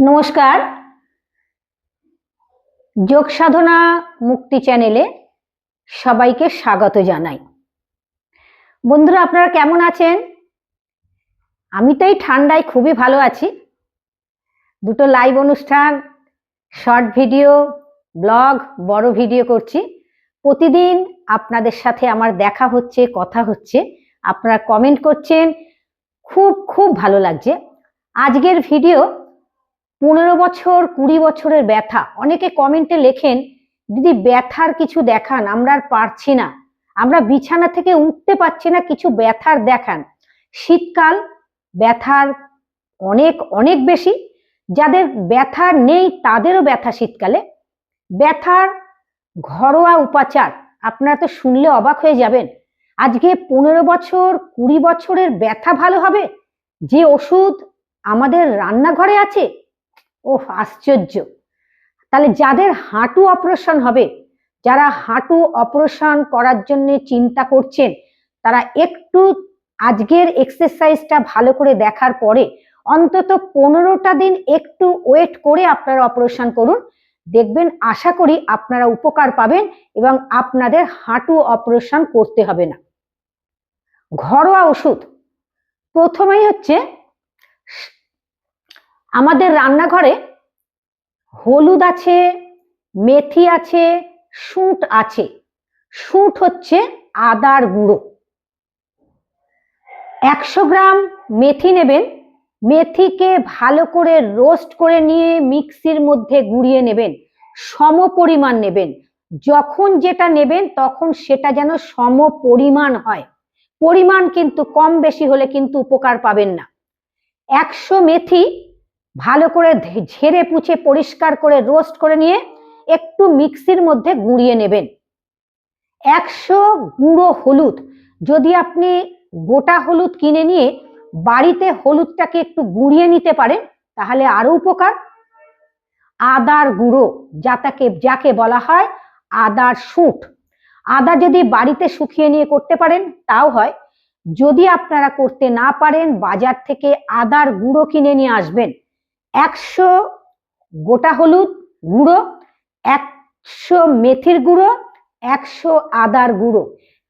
নমস্কার। যোগ সাধনা মুক্তি চ্যানেলে সবাইকে স্বাগত জানাই। বন্ধুরা, আপনারা কেমন আছেন? আমি তো এই ঠান্ডায় খুবই ভালো আছি। দুটো লাইভ অনুষ্ঠান, শর্ট ভিডিও, ব্লগ, বড় ভিডিও করছি। প্রতিদিন আপনাদের সাথে আমার দেখা হচ্ছে, কথা হচ্ছে। আপনারা কমেন্ট করছেন, খুব খুব ভালো লাগছে। আজকের ভিডিও পনেরো বছর, কুড়ি বছরের ব্যথা। অনেকে কমেন্টে লেখেন, দিদি, ব্যথার কিছু দেখান, আমরা আর পারছি না। আমরা বিছানা থেকে উঠতে পারছি না, কিছু ব্যথার দেখান। শীতকাল ব্যথার অনেক অনেক বেশি। যাদের ব্যথা নেই, তাদেরও ব্যথা শীতকালে। ব্যথার ঘরোয়া উপাচার, আপনারা তো শুনলে অবাক হয়ে যাবেন। আজকে পনেরো বছর, কুড়ি বছরের ব্যথা ভালো হবে? যে ওষুধ আমাদের রান্নাঘরে আছে ও আশ্চর্য। তাহলে যাদের হাঁটু অপারেশন হবে, যারা হাঁটু অপারেশন করার জন্য চিন্তা করছেন, তারা একটু আজকের এক্সারসাইজটা ভালো করে দেখার পরে অন্তত পনেরোটা দিন একটু ওয়েট করে আপনারা অপারেশন করুন। দেখবেন, আশা করি আপনারা উপকার পাবেন এবং আপনাদের হাঁটু অপারেশন করতে হবে না। ঘরোয়া ওষুধ। প্রথমেই হচ্ছে আমাদের রান্নাঘরে হলুদ আছে, মেথি আছে, শুঁট আছে। শুঁট হচ্ছে আদার গুঁড়ো। একশো গ্রাম মেথি নেবেন। মেথিকে ভালো করে রোস্ট করে নিয়ে মিক্সির মধ্যে গুঁড়িয়ে নেবেন। সম পরিমাণ নেবেন। যখন যেটা নেবেন তখন সেটা যেন সম পরিমাণ হয়। পরিমাণ কিন্তু কম বেশি হলে কিন্তু উপকার পাবেন না। একশো মেথি ভালো করে ঝেড়ে পুছে পরিষ্কার করে রোস্ট করে নিয়ে একটু মিক্সির মধ্যে গুঁড়িয়ে নেবেন। একশো গুঁড়ো হলুদ, যদি আপনি গোটা হলুদ কিনে নিয়ে বাড়িতে হলুদটাকে একটু গুঁড়িয়ে নিতে পারেন, তাহলে আরও উপকার। আদার গুঁড়ো, যাতাকে, যাকে বলা হয় আদার শুট আদা যদি বাড়িতে শুকিয়ে নিয়ে করতে পারেন, তাও হয়। যদি আপনারা করতে না পারেন, বাজার থেকে আদার গুঁড়ো কিনে নিয়ে আসবেন। একশো গোটা হলুদ গুঁড়ো, একশো মেথির গুঁড়ো, একশো আদার গুঁড়ো।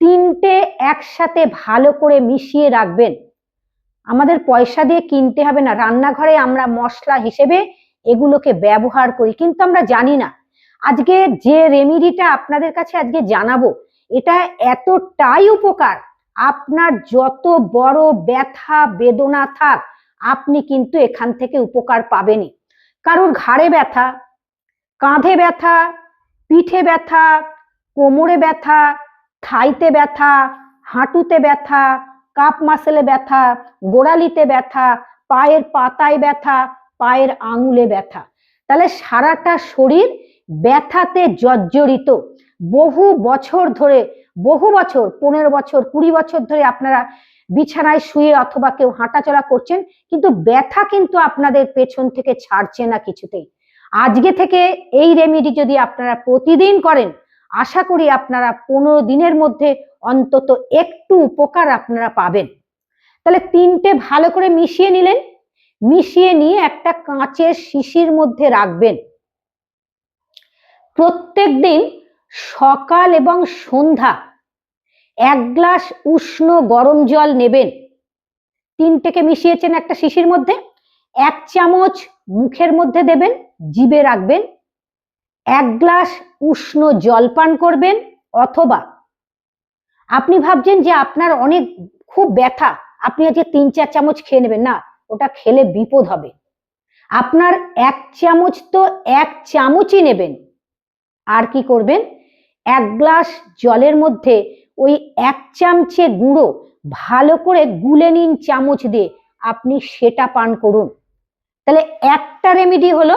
তিনটে একসাথে ভালো করে মিশিয়ে রাখবেন। আমাদের পয়সা দিয়ে কিনতে হবে না। রান্নাঘরে আমরা মশলা হিসেবে এগুলোকে ব্যবহার করি, কিন্তু আমরা জানি না। আজকে যে রেমিডিটা আপনাদের কাছে আজকে জানাব, এটা এতটাই উপকার। আপনার যত বড় ব্যথা, বেদনা থাক আপনি কিন্তু এখান থেকে উপকার পাবেনই। কারোর ঘাড়ে ব্যথা, কাঁধে ব্যথা, পিঠে ব্যথা, কোমরে ব্যথা, থাইতে ব্যথা, হাঁটুতে ব্যথা, কাপ মাসেলে ব্যথা, গোড়ালিতে ব্যথা, পায়ের পাতায় ব্যথা, পায়ের আঙুলে ব্যথা। তাহলে সারাটা শরীর ব্যথাতে জর্জরিত। বহু বছর ধরে, বহু বছর, পনেরো বছর, কুড়ি বছর ধরে আপনারা বিছানায় শুয়ে অথবা কেউ হাঁটাচলা করছেন, কিন্তু ব্যথা কিন্তু আপনাদের পেছন থেকে ছাড়ছে না কিছুতেই। আজকে থেকে এই রেমেডি যদি আপনারা প্রতিদিন করেন, আশা করি আপনারা পনেরো দিনের মধ্যে অন্তত একটু উপকার আপনারা পাবেন। তাহলে তিনটে ভালো করে মিশিয়ে নিলেন। মিশিয়ে নিয়ে একটা কাঁচের শিশির মধ্যে রাখবেন। প্রত্যেক দিন সকাল এবং সন্ধ্যা এক গ্লাস উষ্ণ গরম জল নেবেন। তিনটেকে মিশিয়েছেন একটা শিশির মধ্যে। এক চামচ মুখের মধ্যে দেবেন জিবে রাখবেন। এক গ্লাস উষ্ণ জল পান করবেন, অথবা আপনি ভাবছেন যে আপনার অনেক খুব ব্যথা, আপনি আজকে তিন চার চামচ খেয়ে নেবেন। না, ওটা খেলে বিপদ হবে। আপনার এক চামচ তো এক চামচই নেবেন। আর কি করবেন? এক গ্লাস জলের মধ্যে ওই এক চামচে গুঁড়ো ভালো করে গুলে নিন চামচ দিয়ে। আপনি সেটা পান করুন। তাহলে একটা রেমেডি হলো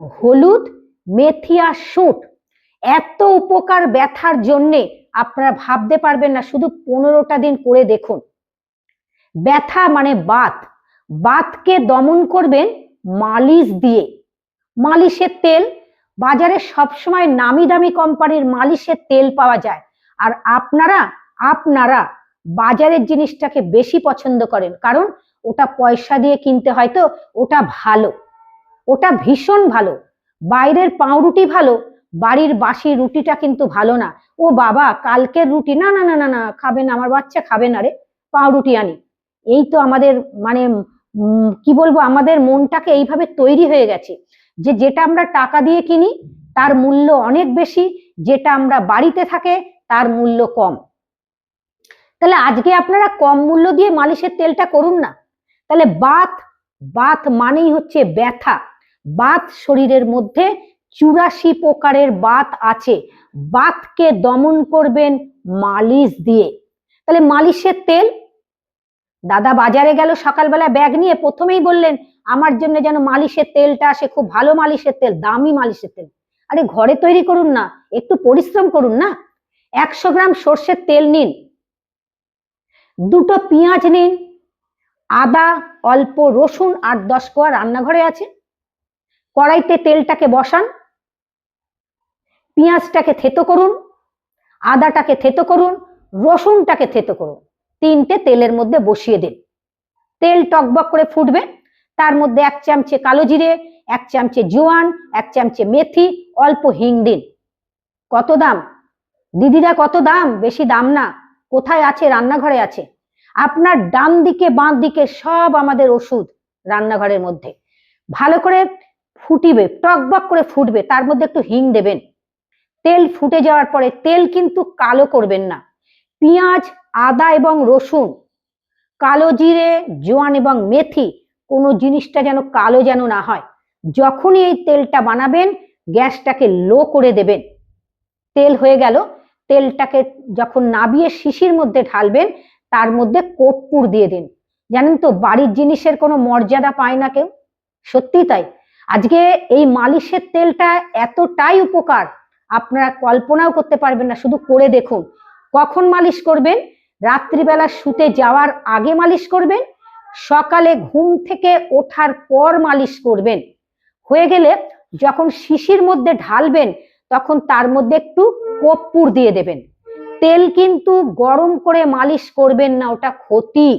হলুদ, মেথি আর শুট এত উপকার ব্যথার জন্যে আপনারা ভাবতে পারবেন না, শুধু পনেরোটা দিন করে দেখুন। ব্যথা মানে বাত। বাতকে দমন করবেন মালিশ দিয়ে। মালিশের তেল, বাজারে সবসময় নামি দামি কোম্পানির মালিশের তেল পাওয়া যায়। আর আপনারা আপনারা বাজারের জিনিসটাকে বেশি পছন্দ করেন। কারণ ওটা পয়সা দিয়ে কিনতে হয় তো, ওটা ভালো। ওটা ভীষণ ভালো। বাইরের পাউরুটি ভালো, বাড়ির বাসি রুটিটা কিন্তু ভালো না। ও বাবা, কালকের রুটি, না না না না না, খাবে না, আমার বাচ্চা খাবে না রে, পাউরুটি আনি। এই তো আমাদের মানে কি বলব, আমাদের মনটাকে এইভাবে তৈরি হয়ে গেছে যে যেটা আমরা টাকা দিয়ে কিনি, তার মূল্য অনেক বেশি, যেটা আমরা বাড়িতে থাকে তার মূল্য কম। তাহলে আজকে আপনারা কম মূল্য দিয়ে মালিশের তেলটা করুন না। তাহলে বাত বাত মানেই হচ্ছে ব্যথা। বাত শরীরের মধ্যে চুরাশি প্রকারের বাত আছে। বাতকে দমন করবেন মালিশ দিয়ে। তাহলে মালিশের তেল, দাদা বাজারে গেল সকালবেলা ব্যাগ নিয়ে, প্রথমেই বললেন, আমার জন্য যেন মালিশের তেলটা আসে, খুব ভালো মালিশের তেল, দামি মালিশের তেল। আরে ঘরে তৈরি করুন না, একটু পরিশ্রম করুন না? একশো গ্রাম সর্ষের তেল নিন। দুটো পেঁয়াজ নিন। আদা, অল্প রসুন আট দশ কোয়া রান্নাঘরে আছে। কড়াইতে তেলটাকে বসান। পেঁয়াজটাকে থেতো করুন। আদাটাকে থেতো করুন। রসুনটাকে থেতো করুন। তিনটে তেলের মধ্যে বসিয়ে দিন। তেল টকবক করে ফুটবে। তার মধ্যে এক চামচে কালো জিরে, এক চামচে জোয়ান, এক চামচে মেথি, অল্প হিং দিন। কত দাম? দিদিরা কত দাম? বেশি দাম না। কোথায় আছে? রান্নাঘরে আছে। আপনার ডান দিকে, বাঁ দিকে সব আমাদের ওষুধ রান্নাঘরের মধ্যে। ভালো করে ফুটিবে টকবক করে ফুটবে, তার মধ্যে একটু হিং দেবেন। তেল ফুটে যাওয়ার পরে তেল কিন্তু কালো করবেন না। পেঁয়াজ, আদা এবং রসুন, কালো জিরে, জোয়ান এবং মেথি, কোনো জিনিসটা যেন কালো যেন না হয়। যখনই এই তেলটা বানাবেন, গ্যাসটাকে লো করে দেবেন। তেল হয়ে গেল। তেলটাকে যখন নাবিয়ে শিশির মধ্যে ঢালবেন, তার মধ্যে কর্পূর দিয়ে দিন। জানেন তো, বাড়ির জিনিসের কোনো মর্যাদা পায় না কেউ? সত্যি তাই। আজকে এই মালিশের তেলটা এতটাই উপকার, আপনারা কল্পনাও করতে পারবেন না, শুধু করে দেখুন। কখন মালিশ করবেন? রাত্রিবেলা শুতে যাওয়ার আগে মালিশ করবেন, সকালে ঘুম থেকে ওঠার পর মালিশ করবেন। হয়ে গেলে যখন শিশির মধ্যে ঢালবেন তখন তার মধ্যে একটু কর্পূর দিয়ে দেবেন। তেল কিন্তু গরম করে মালিশ করবেন না, ওটা ক্ষতি।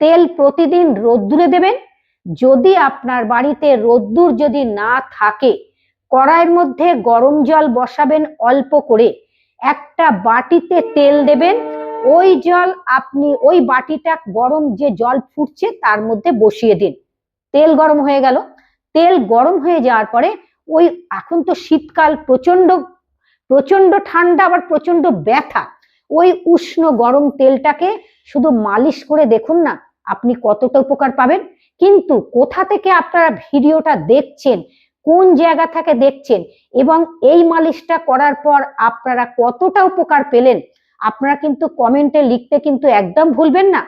তেল প্রতিদিন রোদ্দুরে দেবেন। যদি আপনার বাড়িতে রোদ্দুর যদি না থাকে, কড়াইয়ের মধ্যে গরম জল বসাবেন অল্প করে। একটা বাটিতে তেল দেবেন, ওই জল আপনি ওই বাটিটা গরম যে জল ফুটছে তার মধ্যে বসিয়ে দিন। তেল গরম হয়ে গেল। তেল গরম হয়ে যাওয়ার পরে ওই এখন তো শীতকাল প্রচণ্ড প্রচণ্ড ঠান্ডা, আবার প্রচণ্ড ব্যথা। ওই উষ্ণ গরম তেলটাকে শুধু মালিশ করে দেখুন না, আপনি কতটা উপকার পাবেন। কিন্তু কোথা থেকে আপনারা ভিডিওটা দেখছেন, কোন জায়গা থেকে দেখছেন, এবং এই মালিশটা করার পর আপনারা কতটা উপকার পেলেন, আপনারা কিন্তু কমেন্টে লিখতে কিন্তু একদম ভুলবেন না।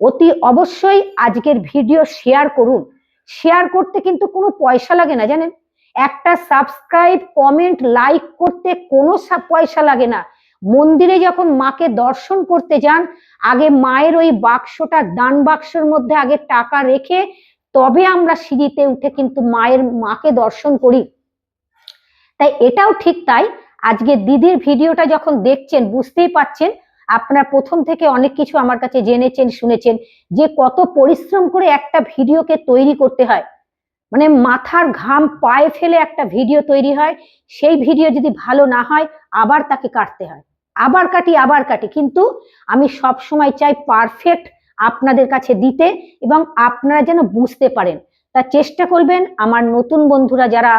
অতি অবশ্যই আজকের ভিডিও শেয়ার করুন। শেয়ার করতে কিন্তু কোনো পয়সা লাগে না, জানেন? একটা সাবস্ক্রাইব কমেন্ট লাইক করতে কোনো পয়সা লাগে না। মন্দিরে যখন মাকে দর্শন করতে যান, আগে মায়ের ওই বাক্সটা, দান বাক্সের মধ্যে আগে টাকা রেখে তবে আমরা সিঁড়িতে উঠে কিন্তু মায়ের, মাকে দর্শন করি। তাই এটাও ঠিক তাই। আজকে দিদির ভিডিওটা যখন দেখছেন, বুঝতেই পাচ্ছেন, আপনারা প্রথম থেকে অনেক কিছু আমার কাছে জেনেছেন, শুনেছেন যে কত পরিশ্রম করে একটা ভিডিওকে তৈরি করতে হয়। মানে মাথার ঘাম পায়ে ফেলে একটা ভিডিও তৈরি হয়, সেই ভিডিও যদি ভালো না হয়, আবার তাকে কাটতে হয়। আবার কাটি আবার কাটি। কিন্তু আমি সব সময় চাই পারফেক্ট আপনাদের কাছে দিতে এবং আপনারা যেন বুঝতে পারেন। তা চেষ্টা করবেন আমার নতুন বন্ধুরা যারা,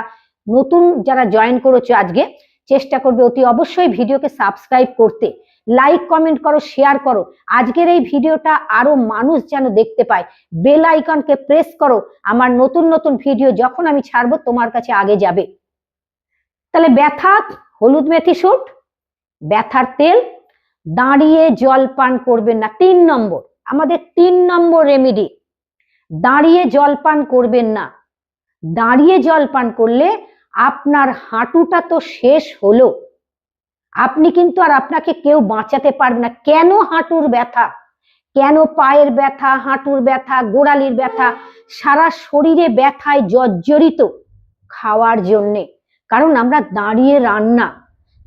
নতুন যারা জয়েন করেছে আজকে, চেষ্টা করবে অতি অবশ্যই ভিডিওকে সাবস্ক্রাইব করতে। লাইক কমেন্ট করো শেয়ার করো। আজকের এই ভিডিওটা আরও মানুষ যেন দেখতে পায়। বেল আইকনকে প্রেস করো। আমার নতুন নতুন ভিডিও যখন আমি ছাড়বো, তোমার কাছে আগে যাবে। তাহলে ব্যথা হলুদ মেথি শুট ব্যথার তেল, দাঁড়িয়ে জল পান করবেন না। তিন নম্বর, আমাদের তিন নম্বর রেমিডি দাঁড়িয়ে জল পান করবেন না। দাঁড়িয়ে জল পান করলে আপনার হাঁটুটা তো শেষ হলো। আপনি কিন্তু আর আপনাকে কেউ বাঁচাতে পারবে না। কেন হাঁটুর ব্যথা? কেন পায়ের ব্যথা, হাঁটুর ব্যথা, গোড়ালির ব্যথা? সারা শরীরে ব্যথায় জর্জরিত খাওয়ার জন্যে। কারণ আমরা দাঁড়িয়ে রান্না,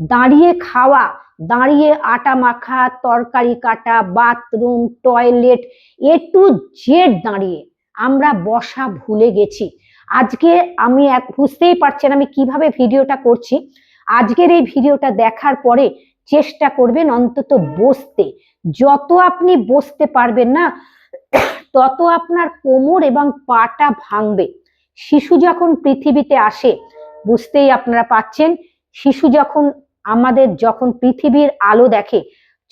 দাঁড়িয়ে খাওয়া, দাঁড়িয়ে আটা মাখা, তরকারি কাটা, bathroom, toilet, A to Z দাঁড়িয়ে আমরা বসা ভুলে গেছি। আজকে আমি এক বুঝতেই পারছেন আমি কীভাবে ভিডিওটা করছি। আজকের এই ভিডিওটা দেখার পরে চেষ্টা করবেন অন্তত বসতে। যত আপনি বসতে পারবেন না, তত আপনার কোমর এবং পাটা ভাঙবে। শিশু যখন পৃথিবীতে আসে, বুঝতেই আপনারা পাচ্ছেন, শিশু যখন আমাদের যখন পৃথিবীর আলো দেখে,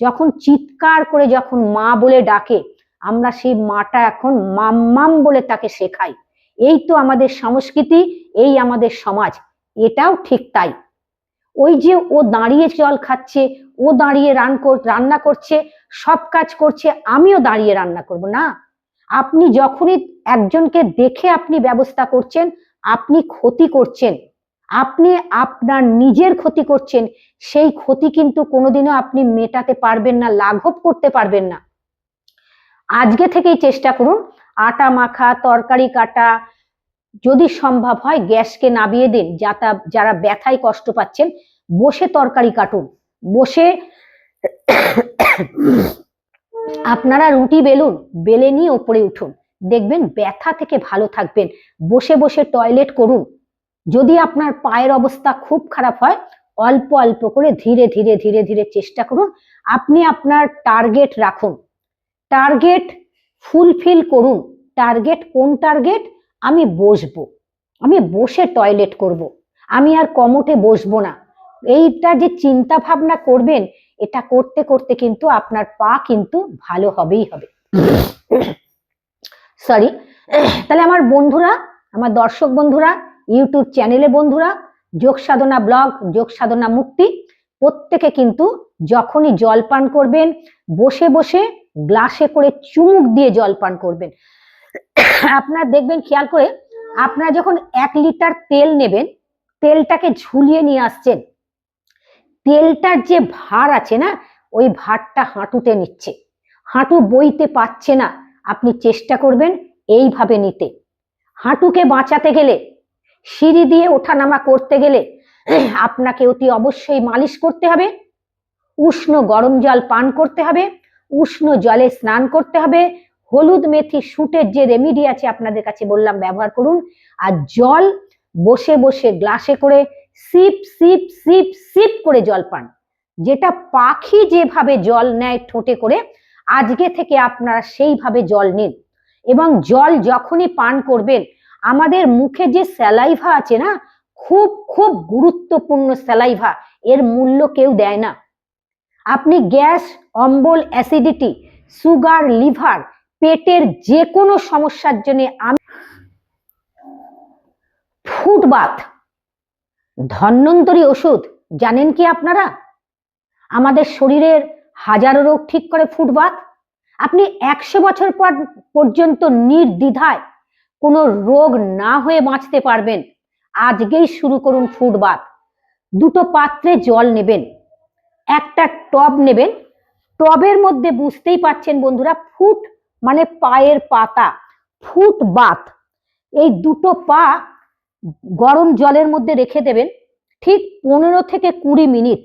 যখন চিৎকার করে যখন মা বলে ডাকে, আমরা সেই মাটা এখন মাম্মাম বলে তাকে শেখাই। এই তো আমাদের সংস্কৃতি, এই আমাদের সমাজ। এটাও ঠিক তাই। ওই যে ও দাঁড়িয়ে জল খাচ্ছে, ও দাঁড়িয়ে রান রান্না করছে, সব কাজ করছে, আমিও দাঁড়িয়ে রান্না করব না। আপনি যখনই একজনকে দেখে আপনি ব্যবস্থা করছেন, আপনি ক্ষতি করছেন, আপনি আপনার নিজের ক্ষতি করছেন, সেই ক্ষতি কিন্তু কোনোদিনও আপনি মেটাতে পারবেন না, লাঘব করতে পারবেন না। আজকে থেকেই চেষ্টা করুন, আটা মাখা, তরকারি কাটা যদি সম্ভব হয় গ্যাসকে নামিয়ে দিন, যাতা, যারা ব্যথায় কষ্ট পাচ্ছেন, বসে তরকারি কাটুন। বসে আপনারা রুটি বেলুন, বেলে নিয়ে ওপরে উঠুন। দেখবেন ব্যথা থেকে ভালো থাকবেন। বসে বসে টয়লেট করুন। যদি আপনার পায়ের অবস্থা খুব খারাপ হয়, অল্প অল্প করে ধীরে ধীরে ধীরে ধীরে চেষ্টা করুন। আপনি আপনার টার্গেট রাখুন। টার্গেট ফুলফিল করুন। টার্গেট কোন টার্গেট? আমি বসবো। আমি বসে টয়লেট করব। আমি আর কমোটে বসবো না। এইটা যে চিন্তা ভাবনা করবেন, এটা করতে করতে কিন্তু আপনার পা কিন্তু ভালো হবেই হবে। সরি তাহলে আমার বন্ধুরা, আমার দর্শক বন্ধুরা ইউটিউব চ্যানেলে বন্ধুরা, যোগ সাধনা ব্লগ যোগ সাধনা মুক্তি, প্রত্যেকে কিন্তু যখনই জল পান করবেন, বসে বসে গ্লাসে করে চুমুক দিয়ে জল পান করবেন। আপনার দেখবেন, খেয়াল করে আপনারা যখন এক লিটার তেল নেবেন, তেলটাকে ঝুলিয়ে নিয়ে আসছেন, তেলটার যে ভার আছে না, ওই ভারটা হাঁটুতে নিচ্ছে। হাঁটু বইতে পাচ্ছে না, আপনি চেষ্টা করবেন এইভাবে নিতে। হাঁটুকে বাঁচাতে গেলে, সিঁড়ি দিয়ে ওঠানামা করতে গেলে, আপনাকে অতি অবশ্যই মালিশ করতে হবে। উষ্ণ গরম জল পান করতে হবে, উষ্ণ জলে স্নান করতে হবে হলুদ মেথি শুটের যে রেমিডি আছে আপনাদের কাছে বললাম, ব্যবহার করুন। আর জল, বসে বসে গ্লাসে করে সিপ সিপ সিপ সিপ করে জল পান। যেটা পাখি যেভাবে জল নেয় ঠোঁটে করে, আজকে থেকে আপনারা সেইভাবে জল নিন। এবং জল যখনই পান করবেন, আমাদের মুখে যে স্যালাইভা আছে না, খুব খুব গুরুত্বপূর্ণ স্যালাইভা এর মূল্য কেউ দেয় না। আপনি গ্যাস, অম্বল অ্যাসিডিটি সুগার লিভার পেটের যে কোনো সমস্যার জন্য আমি ফুটবাত ধন্বন্তরী ওষুধ, জানেন কি আপনারা? আমাদের শরীরের হাজারো রোগ ঠিক করে ফুটবাত আপনি একশো বছর পর পর্যন্ত নির্দ্বিধায় কোনো রোগ না হয়ে বাঁচতে পারবেন। আজকেই শুরু করুন ফুটবাত দুটো পাত্রে জল নেবেন, একটা টব নেবেন। টবের মধ্যে বুঝতেই পাচ্ছেন বন্ধুরা ফুট মানে পায়ের পাতা, ফুট বাত। এই দুটো পা গরম জলের মধ্যে রেখে দেবেন ঠিক পনেরো থেকে কুড়ি মিনিট।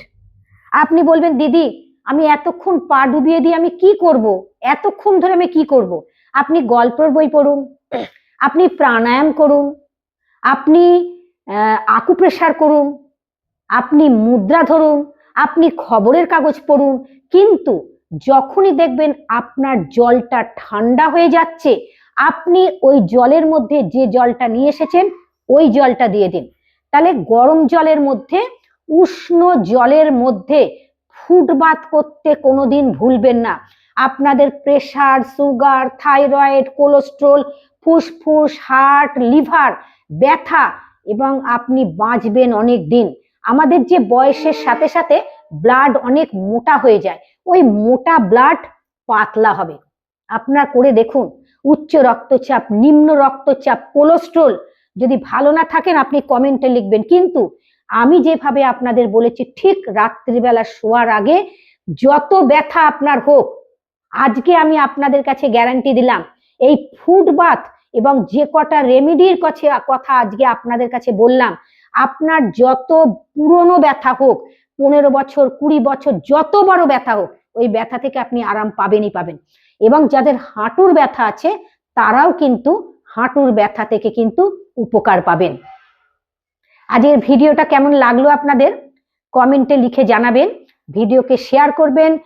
আপনি বলবেন, দিদি, আমি এতক্ষণ পা ডুবিয়ে দিয়ে আমি কি করব? এতক্ষণ ধরে আমি কি করব? আপনি গল্পের বই পড়ুন, আপনি প্রাণায়াম করুন, আপনি আকুপ্রেশার করুন, আপনি মুদ্রা ধরুন, আপনি খবরের কাগজ পড়ুন, কিন্তু যখনই দেখবেন আপনার জলটা ঠান্ডা হয়ে যাচ্ছে, আপনি ওই জলের মধ্যে যে জলটা নিয়ে এসেছেন, ওই জলটা দিয়ে দিন। তাহলে গরম জলের মধ্যে, উষ্ণ জলের মধ্যে ফুটবাত করতে কোনোদিন ভুলবেন না। আপনাদের প্রেশার সুগার থাইরয়েড কোলেস্ট্রল ফুসফুস হার্ট লিভার ব্যথা এবং আপনি বাঁচবেন অনেক দিন আমাদের যে বয়সের সাথে সাথে ব্লাড অনেক মোটা হয়ে যায়। ওই মোটা ব্লাড পাতলা হবে। আপনারা করে দেখুন, উচ্চ রক্তচাপ, নিম্ন রক্তচাপ কোলেস্ট্রল যদি ভালো না থাকেন, আপনি কমেন্টে লিখবেন। কিন্তু আমি যেভাবে আপনাদের বলেছি, ঠিক রাত্রিবেলা শোয়ার আগে যত ব্যথা আপনার হোক, আজকে আমি আপনাদের কাছে গ্যারান্টি দিলাম, এই ফুড বাথ এবং যে কটা রেমিডির কাছে কথা আজকে আপনাদের কাছে বললাম, আপনার যত পুরনো ব্যথা হোক পনেরো বছর, কুড়ি বছর, যত বড় ব্যথা হোক, ওই ব্যথা থেকে আপনি আরাম পাবেনই পাবেন। এবং যাদের হাঁটুর ব্যথা আছে, তারাও কিন্তু হাঁটুর ব্যথা থেকে কিন্তু উপকার পাবেন। আজের ভিডিওটা কেমন লাগল আপনাদের? কমেন্টে লিখে জানাবেন, ভিডিওকে শেয়ার করবেন।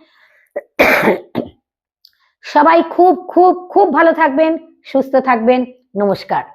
সবাই খুব খুব খুব ভালো থাকবেন, সুস্থ থাকবেন। নমস্কার।